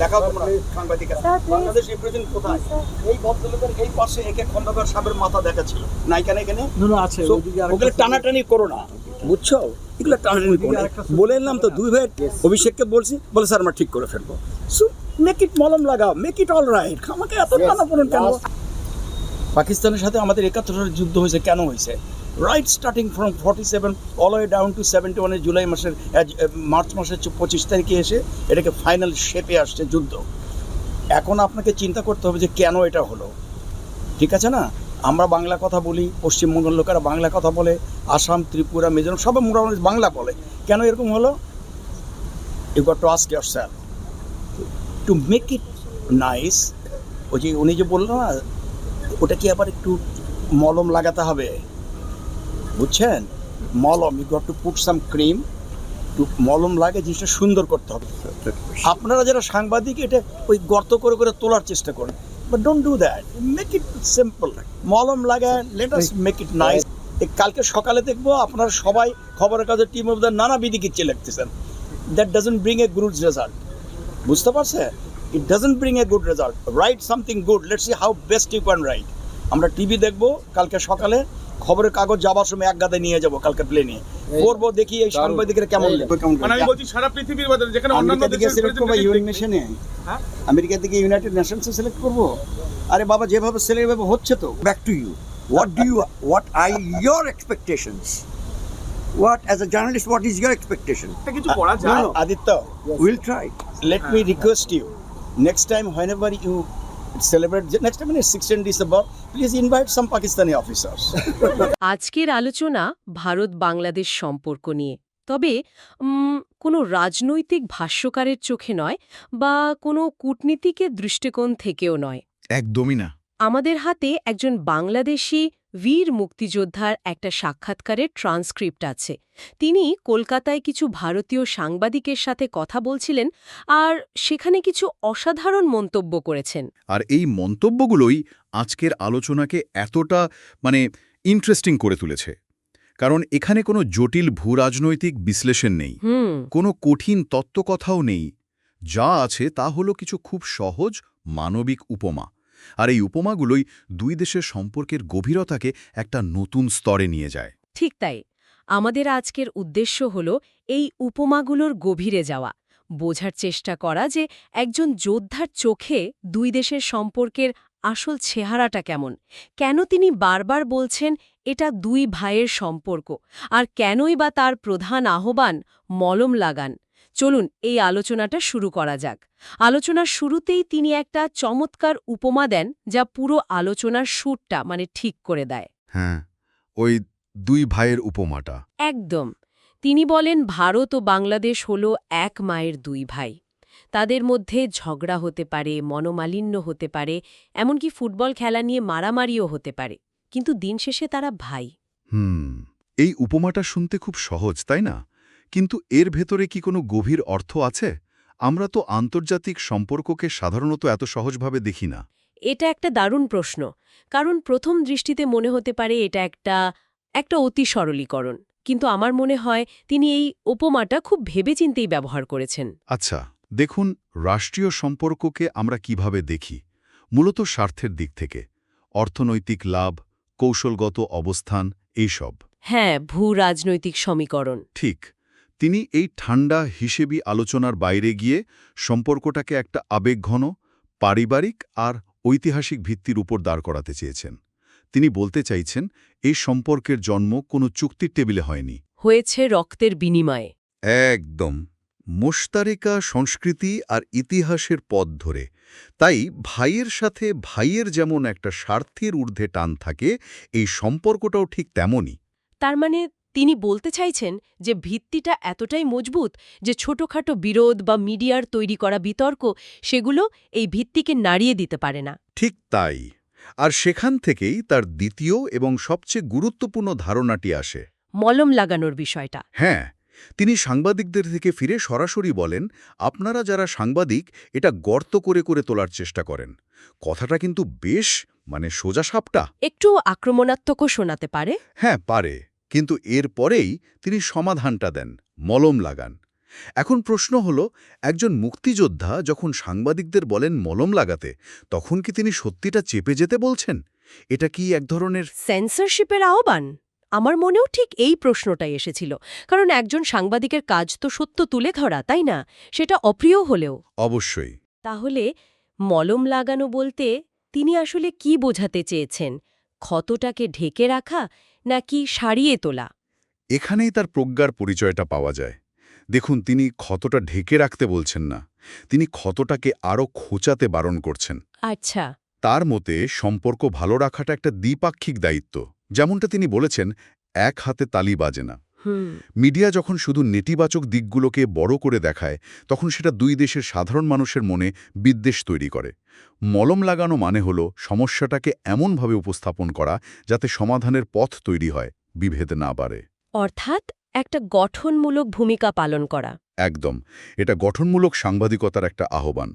দেখাও তোমরা সাংবাদিকের। বাংলাদেশ রিপ্রেজেন্ট কোথায়? এই ভদ্রলোকের এই পাশে একে খন্দকার সাহেবের মাথা দেখা না এখানে এখানে আছে So, ওইদিকে আরেকটা ওগুলো টানাটানি করো না। বুঝছ? এগুলো টানাটানি করো না। আরেকটা বলে এলাম তো দুই ভাই অভিষেককে বলছি বলে স্যার আমরা ঠিক করে ফেলব। সো মেক ইট মলম লাগাও মেক ইট অল রাইট আমাকে এত টানা পড়েন কেন? পাকিস্তানের সাথে আমাদের একাত্তর যুদ্ধ হয়েছে কেন হয়েছে? Right starting from forty seven all way down to seventy ওয়ানের জুলাই মাসের মার্চ মাসের পঁচিশ তারিখে এসে এটাকে ফাইনাল শেপে আসছে যুদ্ধ। এখন আপনাকে চিন্তা করতে হবে যে কেন এটা হলো। ঠিক আছে না? আমরা বাংলা কথা বলি, পশ্চিমবঙ্গের লোকেরা বাংলা কথা বলে, আসাম, ত্রিপুরা, মিজোরাম সবাই মোটামুটি বাংলা বলে। কেন এরকম হলো? You got to ask yourself to make it nice ওই যে উনি যে বলল না, ওটা কি আবার একটু মলম লাগাতে হবে? বুঝছেন? মলম you got to put some cream to মলম লাগে জিনিসটা সুন্দর করতে হবে। আপনারা যারা সাংবাদিক এটা ওই গর্ত করে করে তোলার চেষ্টা করেন। But don't do that make it simple মলম লাগায় let us make it nice কালকে সকালে দেখব আপনারা সবাই খবরের কাগজের টিম অফ দ্য নানা বিধি কিচ্ছে লিখতেছেন that doesn't bring a good result বুঝতে পারছে it doesn't bring a good result right something good let's see how best you can right আমরা টিভি দেখব কালকে সকালে। খবরের কাগজ যাবার সময় এক গাদে নিয়ে যাব কালকে প্লেনে করব দেখি এই সাংবাদিকেরা কেমন মানে আমি বলছি সারা পৃথিবীর বাজারে যেখানে অন্যান্য আমেরিকা থেকে সিলেক্ট করব ইউএন মিশনে? আমেরিকা থেকে ইউনাইটেড নেশনসে সিলেক্ট করব? আরে বাবা যেভাবে সিলেক্ট ভাবে হচ্ছে তো। Back to you. What do you, what are your expectations? What, as a journalist, what is your expectation? একটা কিছু করা যায়। Aditya We'll try. let me request you next time whenever you celebrate next time is 16 December please invite some Pakistani officers. আজকের আলোচনা ভারত বাংলাদেশ সম্পর্ক নিয়ে। তবে কোনো রাজনৈতিক ভাষ্যকারের চোখে নয় বা কোনো কূটনীতিকের দৃষ্টিকোণ থেকেও নয়। একদমই না। আমাদের হাতে একজন বাংলাদেশি বীর মুক্তিযোদ্ধার একটা সাক্ষাৎকারের ট্রান্সক্রিপ্ট আছে। তিনি কলকাতায় কিছু ভারতীয় সাংবাদিকের সাথে কথা বলছিলেন আর সেখানে কিছু অসাধারণ মন্তব্য করেছেন। আর এই মন্তব্যগুলোই আজকের আলোচনাকে এতটা মানে ইন্টারেস্টিং করে তুলেছে। কারণ এখানে কোনো জটিল ভূরাজনৈতিক বিশ্লেষণ নেই। কোনো কঠিন তত্ত্বকথাও নেই। যা আছে তা হলো কিছু খুব সহজ মানবিক উপমা। আর এই উপমাগুলোই দুই দেশের সম্পর্কের গভীরতাকে একটা নতুন স্তরে নিয়ে যায়। ঠিক তাই। আমাদের আজকের উদ্দেশ্য হল এই উপমাগুলোর গভীরে যাওয়া। বোঝার চেষ্টা করা যে একজন যোদ্ধার চোখে দুই দেশের সম্পর্কের আসল চেহারাটা কেমন। কেন তিনি বারবার বলছেন, এটা দুই ভাইয়ের সম্পর্ক আর কেনই বা তার প্রধান আহ্বান, মলম লাগান চলুন এই আলোচনাটা শুরু করা যাক। আলোচনার শুরুতেই তিনি একটা চমৎকার উপমা দেন যা পুরো আলোচনার সুরটা মানে ঠিক করে দেয়। হ্যাঁ ওই দুই ভাইয়ের উপমাটা। একদম। তিনি বলেন ভারত ও বাংলাদেশ হল এক মায়ের দুই ভাই। তাদের মধ্যে ঝগড়া হতে পারে মনোমালিন্য হতে পারে এমনকি ফুটবল খেলা নিয়ে মারামারিও হতে পারে। কিন্তু দিন শেষে তারা ভাই। হুম এই উপমাটা শুনতে খুব সহজ তাই না? কিন্তু এর ভেতরে কি কোনো গভীর অর্থ আছে? আমরা তো আন্তর্জাতিক সম্পর্ককে সাধারণত এত সহজভাবে দেখি না। এটা একটা দারুণ প্রশ্ন কারণ প্রথম দৃষ্টিতে মনে হতে পারে এটা একটা একটা অতি সরলীকরণ। কিন্তু আমার মনে হয় তিনি এই উপমাটা খুব ভেবেচিন্তেই ব্যবহার করেছেন। আচ্ছা দেখুন রাষ্ট্রীয় সম্পর্ককে আমরা কীভাবে দেখি? মূলত স্বার্থের দিক থেকে। অর্থনৈতিক লাভ কৌশলগত অবস্থান এইসব। হ্যাঁ ভূ রাজনৈতিক সমীকরণ। ঠিক। তিনি এই ঠান্ডা হিসেবি আলোচনার বাইরে গিয়ে সম্পর্কটাকে একটা আবেগঘন পারিবারিক আর ঐতিহাসিক ভিত্তির উপর দাঁড় করাতে চেয়েছেন। তিনি বলতে চাইছেন এই সম্পর্কের জন্ম কোনো চুক্তির টেবিলে হয়নি। হয়েছে রক্তের বিনিময়ে। একদম। মোশতারিকা সংস্কৃতি আর ইতিহাসের পথ ধরে। তাই ভাইয়ের সাথে ভাইয়ের যেমন একটা স্বার্থের ঊর্ধ্বে টান থাকে এই সম্পর্কটাও ঠিক তেমনই। তার মানে তিনি বলতে চাইছেন যে ভিত্তিটা এতটাই মজবুত যে ছোটখাটো বিরোধ বা মিডিয়ার তৈরি করা বিতর্ক সেগুলো এই ভিত্তিকে নাড়িয়ে দিতে পারে না। ঠিক তাই। আর সেখান থেকেই তার দ্বিতীয় এবং সবচেয়ে গুরুত্বপূর্ণ ধারণাটি আসে। মলম লাগানোর বিষয়টা। হ্যাঁ তিনি সাংবাদিকদের থেকে ফিরে সরাসরি বলেন আপনারা যারা সাংবাদিক এটা গর্ত করে করে তোলার চেষ্টা করেন। কথাটা কিন্তু বেশ মানে সোজা সাপটা। একটু আক্রমণাত্মকও শোনাতে পারে? হ্যাঁ পারে। কিন্তু এর পরেই তিনি সমাধানটা দেন মলম লাগান। এখন প্রশ্ন হল একজন মুক্তিযোদ্ধা যখন সাংবাদিকদের বলেন মলম লাগাতে তখন কি তিনি সত্যিটা চেপে যেতে বলছেন? এটা কি এক ধরনের সেন্সরশিপের আহ্বান? আমার মনেও ঠিক এই প্রশ্নটাই এসেছিল। কারণ একজন সাংবাদিকের কাজ তো সত্য তুলে ধরা তাই না? সেটা অপ্রিয় হলেও। অবশ্যই। তাহলে মলম লাগানো বলতে তিনি আসলে কি বোঝাতে চেয়েছেন? ক্ষতটাকে ঢেকে রাখা নাকি সারিয়ে তোলা? এখানেই তার প্রজ্ঞার পরিচয়টা পাওয়া যায়। দেখুন তিনি ক্ষতটা ঢেকে রাখতে বলছেন না তিনি ক্ষতটাকে আরও খোঁচাতে বারণ করছেন। আচ্ছা। তার মতে সম্পর্ক ভালো রাখাটা একটা দ্বিপাক্ষিক দায়িত্ব যেমনটা তিনি বলেছেন এক হাতে তালি বাজে না। মিডিয়া যখন শুধু নেতিবাচক দিকগুলোকে বড় করে দেখায় তখন সেটা দুই দেশের সাধারণ মানুষের মনে বিদ্বেষ তৈরি করে। মলম লাগানো মানে হল সমস্যাটাকে এমনভাবে উপস্থাপন করা যাতে সমাধানের পথ তৈরি হয় বিভেদ না বাড়ে। অর্থাৎ একটা গঠনমূলক ভূমিকা পালন করা। একদম। এটা গঠনমূলক সাংবাদিকতার একটা আহ্বান।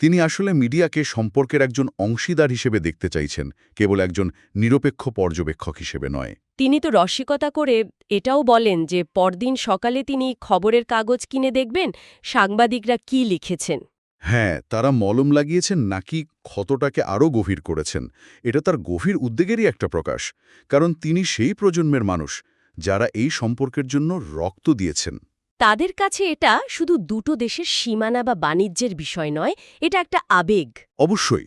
তিনি আসলে মিডিয়াকে সম্পর্কের একজন অংশীদার হিসেবে দেখতে চাইছেন কেবল একজন নিরপেক্ষ পর্যবেক্ষক হিসেবে নয়। তিনি তো রসিকতা করে এটাও বলেন যে পরদিন সকালে তিনি খবরের কাগজ কিনে দেখবেন সাংবাদিকরা কি লিখেছেন। হ্যাঁ তারা মলম লাগিয়েছেন নাকি ক্ষতটাকে আরও গভীর করেছেন। এটা তার গভীর উদ্বেগেরই একটা প্রকাশ কারণ তিনি সেই প্রজন্মের মানুষ যারা এই সম্পর্কের জন্য রক্ত দিয়েছেন। তাদের কাছে এটা শুধু দুটো দেশের সীমানা বা বাণিজ্যের বিষয় নয় এটা একটা আবেগ। অবশ্যই।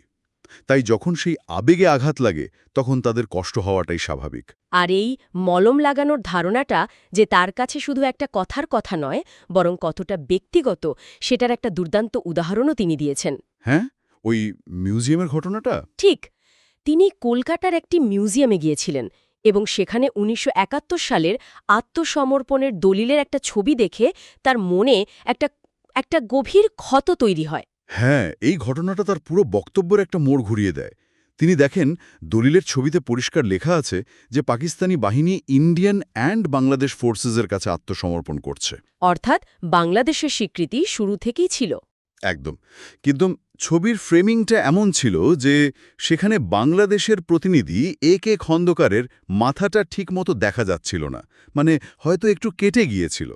তাই যখন সেই আবেগে আঘাত লাগে তখন তাদের কষ্ট হওয়াটাই স্বাভাবিক। আর এই মলম লাগানোর ধারণাটা যে তার কাছে শুধু একটা কথার কথা নয় বরং কতটা ব্যক্তিগত সেটার একটা দুর্দান্ত উদাহরণও তিনি দিয়েছেন। হ্যাঁ? ওই মিউজিয়ামের ঘটনাটা? ঠিক। তিনি কলকাতার একটি মিউজিয়ামে গিয়েছিলেন। এবং সেখানে উনিশশো একাত্তর সালের আত্মসমর্পণের দলিলের একটা ছবি দেখে তার মনে একটা একটা গভীর ক্ষত তৈরি হয়। হ্যাঁ এই ঘটনাটা তার পুরো বক্তব্যের একটা মোড় ঘুরিয়ে দেয়। তিনি দেখেন দলিলের ছবিতে পরিষ্কার লেখা আছে যে পাকিস্তানি বাহিনী ইন্ডিয়ান অ্যান্ড বাংলাদেশ ফোর্সেসের কাছে আত্মসমর্পণ করছে। অর্থাৎ বাংলাদেশের স্বীকৃতি শুরু থেকেই ছিল। একদম। কিন্তু ছবির ফ্রেমিংটা এমন ছিল যে সেখানে বাংলাদেশের প্রতিনিধি এ কে খন্দকারের মাথাটা ঠিকমতো দেখা যাচ্ছিল না। মানে হয়তো একটু কেটে গিয়েছিল।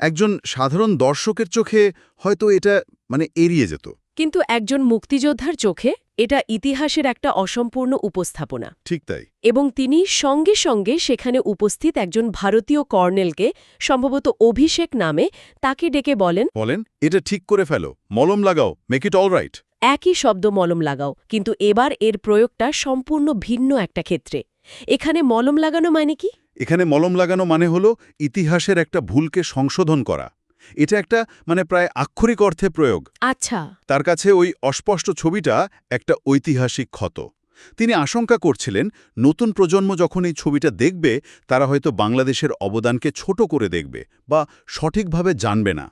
একজন সাধারণ দর্শকের চোখে হয়তো এটা মানে এড়িয়ে যেত। কিন্তু একজন মুক্তিযোদ্ধার চোখে এটা ইতিহাসের একটা অসম্পূর্ণ উপস্থাপনা। ঠিক তাই। এবং তিনি সঙ্গে সঙ্গে সেখানে উপস্থিত একজন ভারতীয় কর্নেলকে সম্ভবত অভিষেক নামে তাকে ডেকে বলেন বলেন এটা ঠিক করে ফেলো। মলম লাগাও। মেক ইট অল রাইট একই শব্দ মলম লাগাও কিন্তু এবার এর প্রয়োগটা সম্পূর্ণ ভিন্ন একটা ক্ষেত্রে। এখানে মলম লাগানো মানে কি? এখানে মলম লাগানো মানে হলো ইতিহাসের একটা ভুলকে সংশোধন করা। এটা একটা মানে প্রায় আক্ষরিক অর্থে প্রয়োগ। আচ্ছা। তার কাছে ওই অস্পষ্ট ছবিটা একটা ঐতিহাসিক ক্ষত। তিনি আশঙ্কা করছিলেন নতুন প্রজন্ম যখন এই ছবিটা দেখবে তারা হয়তো বাংলাদেশের অবদানকে ছোট করে দেখবে বা সঠিকভাবে জানবে না।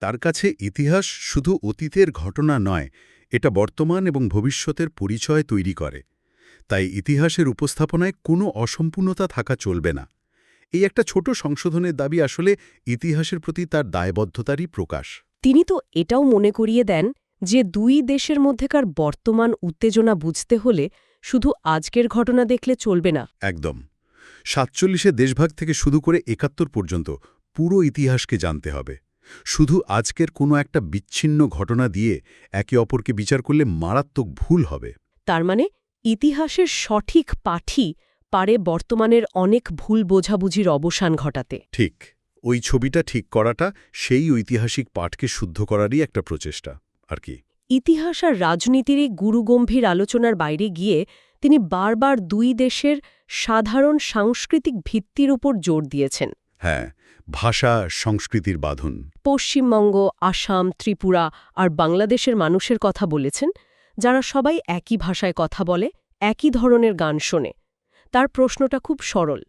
তার কাছে ইতিহাস শুধু অতীতের ঘটনা নয় এটা বর্তমান এবং ভবিষ্যতের পরিচয় তৈরি করে। তাই ইতিহাসের উপস্থাপনায় কোনো অসম্পূর্ণতা থাকা চলবে না। এই একটা ছোট সংশোধনের দাবি আসলে ইতিহাসের প্রতি তার দায়বদ্ধতারই প্রকাশ। তিনি তো এটাও মনে করিয়ে দেন যে দুই দেশের মধ্যেকার বর্তমান উত্তেজনা বুঝতে হলে শুধু আজকের ঘটনা দেখলে চলবে না। একদম। সাতচল্লিশে দেশভাগ থেকে শুরু করে একাত্তর পর্যন্ত পুরো ইতিহাসকে জানতে হবে। শুধু আজকের কোনো একটা বিচ্ছিন্ন ঘটনা দিয়ে একে অপরকে বিচার করলে মারাত্মক ভুল হবে। তার মানে ইতিহাসের সঠিক পাঠই পারে বর্তমানের অনেক ভুল বোঝাবুঝির অবসান ঘটাতে। ঠিক ওই ছবিটা ঠিক করাটা সেই ঐতিহাসিক পাঠকে শুদ্ধ করারই একটা প্রচেষ্টা আর কি? ইতিহাস আর রাজনীতির এই গুরুগম্ভীর আলোচনার বাইরে গিয়ে তিনি বারবার দুই দেশের সাধারণ সাংস্কৃতিক ভিত্তির উপর জোর দিয়েছেন। হ্যাঁ ভাষা সংস্কৃতির বাঁধন। পশ্চিমবঙ্গ আসাম ত্রিপুরা আর বাংলাদেশের মানুষের কথা বলেছেন যারা সবাই একই ভাষায় কথা বলে একই ধরনের গান শোনে। তার প্রশ্নটা খুব সরল।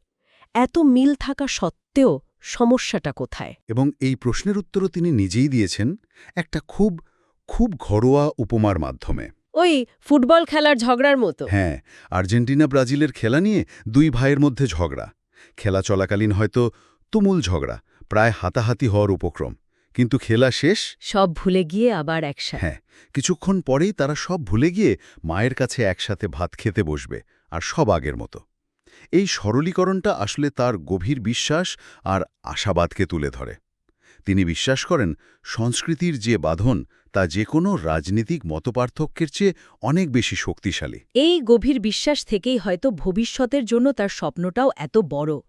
এত মিল থাকা সত্ত্বেও সমস্যাটা কোথায়? এবং এই প্রশ্নের উত্তরও তিনি নিজেই দিয়েছেন একটা খুব খুব ঘরোয়া উপমার মাধ্যমে। ওই ফুটবল খেলার ঝগড়ার মতো। হ্যাঁ আর্জেন্টিনা ব্রাজিলের খেলা নিয়ে দুই ভাইয়ের মধ্যে ঝগড়া। খেলা চলাকালীন হয়তো তুমুল ঝগড়া প্রায় হাতাহাতি হওয়ার উপক্রম। কিন্তু খেলা শেষ? সব ভুলে গিয়ে আবার একসাথে। হ্যাঁ কিছুক্ষণ পরেই তারা সব ভুলে গিয়ে মায়ের কাছে একসাথে ভাত খেতে বসবে আর সব আগের মতো। এই সরলীকরণটা আসলে তার গভীর বিশ্বাস আর আশাবাদকে তুলে ধরে। তিনি বিশ্বাস করেন সংস্কৃতির যে বাঁধন তা যে কোনো রাজনীতিক মতপার্থক্যের চেয়ে অনেক বেশি শক্তিশালী। এই গভীর বিশ্বাস থেকেই হয়তো ভবিষ্যতের জন্য তার স্বপ্নটাও এত বড়।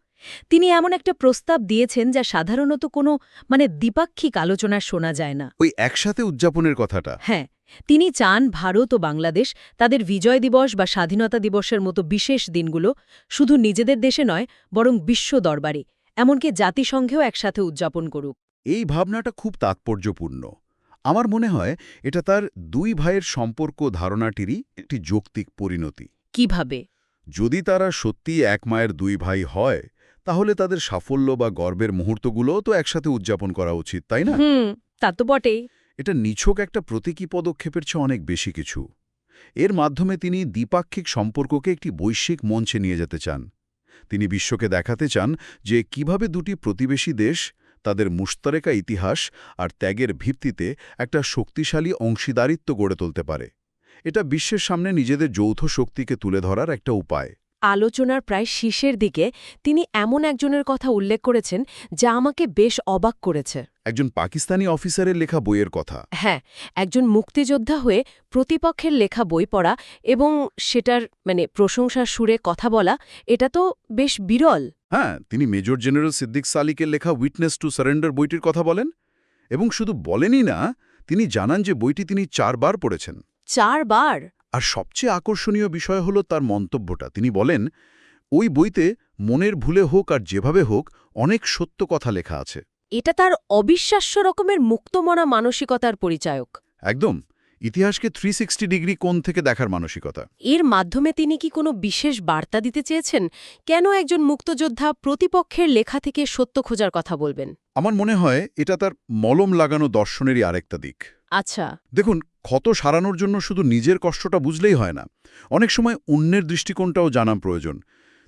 তিনি এমন একটা প্রস্তাব দিয়েছেন যা সাধারণত কোনো মানে দ্বিপাক্ষিক আলোচনা শোনা যায় না। ওই একসাথে উদযাপনের কথাটা। হ্যাঁ তিনি চান ভারত ও বাংলাদেশ তাদের বিজয় দিবস বা স্বাধীনতা দিবসের মতো বিশেষ দিনগুলো শুধু নিজেদের দেশে নয় বরং বিশ্ব দরবারে এমনকি জাতিসংঘেও একসাথে উদযাপন করুক। এই ভাবনাটা খুব তাৎপর্যপূর্ণ। আমার মনে হয় এটা তার দুই ভাইয়ের সম্পর্ক ধারণাটিরই একটি যৌক্তিক পরিণতি। কীভাবে? যদি তারা সত্যি এক মায়ের দুই ভাই হয় তাহলে তাদের সাফল্য বা গর্বের মুহূর্তগুলোও তো একসাথে উদযাপন করা উচিত তাই না? হুম তা তো বটেই। এটা নিছক একটা প্রতীকী পদক্ষেপের চেয়ে অনেক বেশি কিছু। এর মাধ্যমে তিনি দ্বিপাক্ষিক সম্পর্ককে একটি বৈশ্বিক মঞ্চে নিয়ে যেতে চান। তিনি বিশ্বকে দেখাতে চান যে কীভাবে দুটি প্রতিবেশী দেশ, তাদের মুশতারেকা ইতিহাস আর ত্যাগের ভিত্তিতে একটা শক্তিশালী অংশীদারিত্ব গড়ে তুলতে পারে। এটা বিশ্বের সামনে নিজেদের যৌথ শক্তিকে তুলে ধরার একটা উপায়। আলোচনার প্রায় শীর্ষের দিকে তিনি এমন একজনের কথা উল্লেখ করেছেন যা আমাকে বেশ অবাক করেছে। একজন পাকিস্তানি অফিসারের লেখা বইয়ের কথা। হ্যাঁ একজন মুক্তিযোদ্ধা হয়ে প্রতিপক্ষের লেখা বই পড়া এবং সেটার মানে প্রশংসার সুরে কথা বলা এটা তো বেশ বিরল। হ্যাঁ তিনি মেজর জেনারেল সিদ্দিক সালিকের লেখা উইটনেস টু সারেন্ডার বইটির কথা বলেন এবং শুধু বলেনই না তিনি জানান যে বইটি তিনি চারবার পড়েছেন। চারবার? আর সবচেয়ে আকর্ষণীয় বিষয় হল তার মন্তব্যটা। তিনি বলেন ওই বইতে মনের ভুলে হোক আর যেভাবে হোক অনেক সত্য কথা লেখা আছে। এটা তার অবিশ্বাস্য রকমের মুক্তমনা মানসিকতার পরিচায়ক। একদম। ইতিহাসকে থ্রি সিক্সটি ডিগ্রি কোণ থেকে দেখার মানসিকতা। এর মাধ্যমে তিনি কি কোনো বিশেষ বার্তা দিতে চেয়েছেন? কেন একজন মুক্তযোদ্ধা প্রতিপক্ষের লেখা থেকে সত্য খোঁজার কথা বলবেন? আমার মনে হয় এটা তার মলম লাগানো দর্শনেরই আরেকটা দিক। আচ্ছা। দেখুন ক্ষত সারানোর জন্য শুধু নিজের কষ্টটা বুঝলেই হয় না অনেক সময় অন্যের দৃষ্টিকোণটাও জানা প্রয়োজন।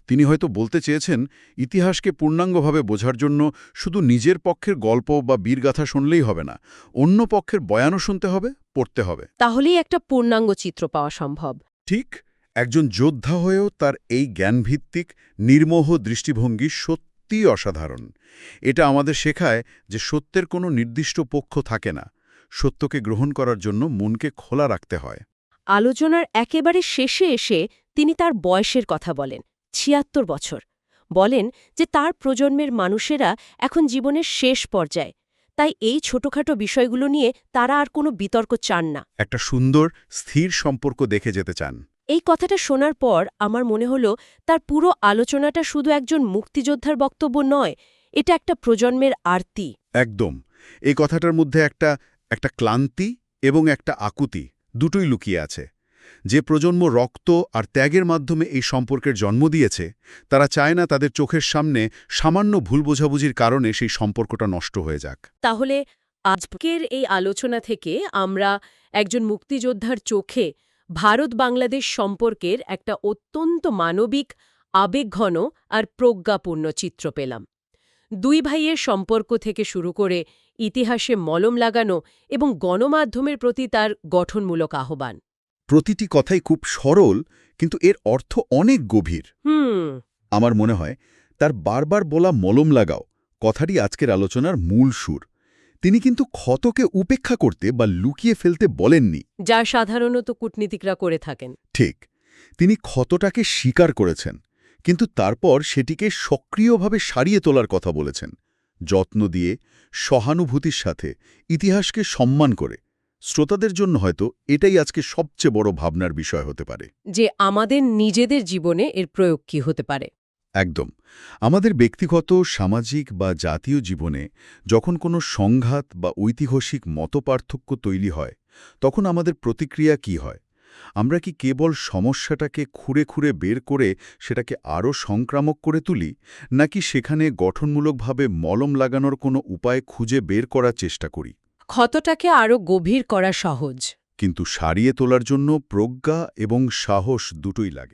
তিনি হয়তো বলতে চেয়েছেন ইতিহাসকে পূর্ণাঙ্গভাবে বোঝার জন্য শুধু নিজের পক্ষের গল্প বা বীরগাথা শুনলেই হবে না অন্য পক্ষের বয়ানও শুনতে হবে পড়তে হবে। তাহলেই একটা পূর্ণাঙ্গ চিত্র পাওয়া সম্ভব। ঠিক একজন যোদ্ধা হয়েও তার এই জ্ঞানভিত্তিক নির্মোহ দৃষ্টিভঙ্গি সত্যিই অসাধারণ। এটা আমাদের শেখায় যে সত্যের কোনো নির্দিষ্ট পক্ষ থাকে না। সত্যকে গ্রহণ করার জন্য মনকে খোলা রাখতে হয়। আলোচনার একেবারে শেষে এসে তিনি তার বয়সের কথা বলেন ছিয়াত্তর বছর। বলেন যে তার প্রজন্মের মানুষেরা এখন জীবনের শেষ পর্যায়ে তাই এই ছোটখাটো বিষয়গুলো নিয়ে তারা আর কোনো বিতর্ক চান না। একটা সুন্দর স্থির সম্পর্ক দেখে যেতে চান। এই কথাটা শোনার পর আমার মনে হল তার পুরো আলোচনাটা শুধু একজন মুক্তিযোদ্ধার বক্তব্য নয় এটা একটা প্রজন্মের আরতি। একদম। এই কথাটার মধ্যে একটা একটা ক্লান্তি এবং একটা আকুতি দুটোই লুকিয়ে আছে। যে প্রজন্ম রক্ত আর ত্যাগের মাধ্যমে এই সম্পর্কের জন্ম দিয়েছে, তারা চায় না তাদের চোখের সামনে সামান্য ভুল বোঝাবুঝির কারণে সেই সম্পর্কটা নষ্ট হয়ে যাক। তাহলে আজকের এই আলোচনা থেকে আমরা একজন মুক্তিযোদ্ধার চোখে ভারত বাংলাদেশ সম্পর্কের একটা অত্যন্ত মানবিক, আবেগঘন আর প্রজ্ঞাপূর্ণ চিত্র পেলাম। দুই ভাইয়ের সম্পর্ক থেকে শুরু করে ইতিহাসে মলম লাগানো এবং গণমাধ্যমের প্রতি তার গঠনমূলক আহ্বান। প্রতিটি কথাই খুব সরল কিন্তু এর অর্থ অনেক গভীর। হুম। আমার মনে হয় তার বারবার বলা মলম লাগাও কথাটি আজকের আলোচনার মূল সুর। তিনি কিন্তু ক্ষতকে উপেক্ষা করতে বা লুকিয়ে ফেলতে বলেননি। যা সাধারণত কূটনীতিকরা করে থাকেন। ঠিক তিনি ক্ষতটাকে স্বীকার করেছেন কিন্তু তারপর সেটিকে সক্রিয়ভাবে সারিয়ে তোলার কথা বলেছেন। যত্ন দিয়ে সহানুভূতির সাথে ইতিহাসকে সম্মান করে। শ্রোতাদের জন্য হয়তো এটাই আজকে সবচেয়ে বড় ভাবনার বিষয় হতে পারে। যে আমাদের নিজেদের জীবনে এর প্রয়োগ কি হতে পারে। একদম। আমাদের ব্যক্তিগত সামাজিক বা জাতীয় জীবনে যখন কোনো সংঘাত বা ঐতিহাসিক মতপার্থক্য তৈরি হয় তখন আমাদের প্রতিক্রিয়া কি হয়? আমরা কি কেবল সমস্যাটাকে খুঁড়ে খুঁড়ে বের করে সেটাকে আরও সংক্রামক করে তুলি নাকি সেখানে গঠনমূলকভাবে মলম লাগানোর কোনো উপায় খুঁজে বের করার চেষ্টা করি? ক্ষতটাকে আরও গভীর করা সহজ। কিন্তু সারিয়ে তোলার জন্য প্রজ্ঞা এবং সাহস দুটোই লাগে।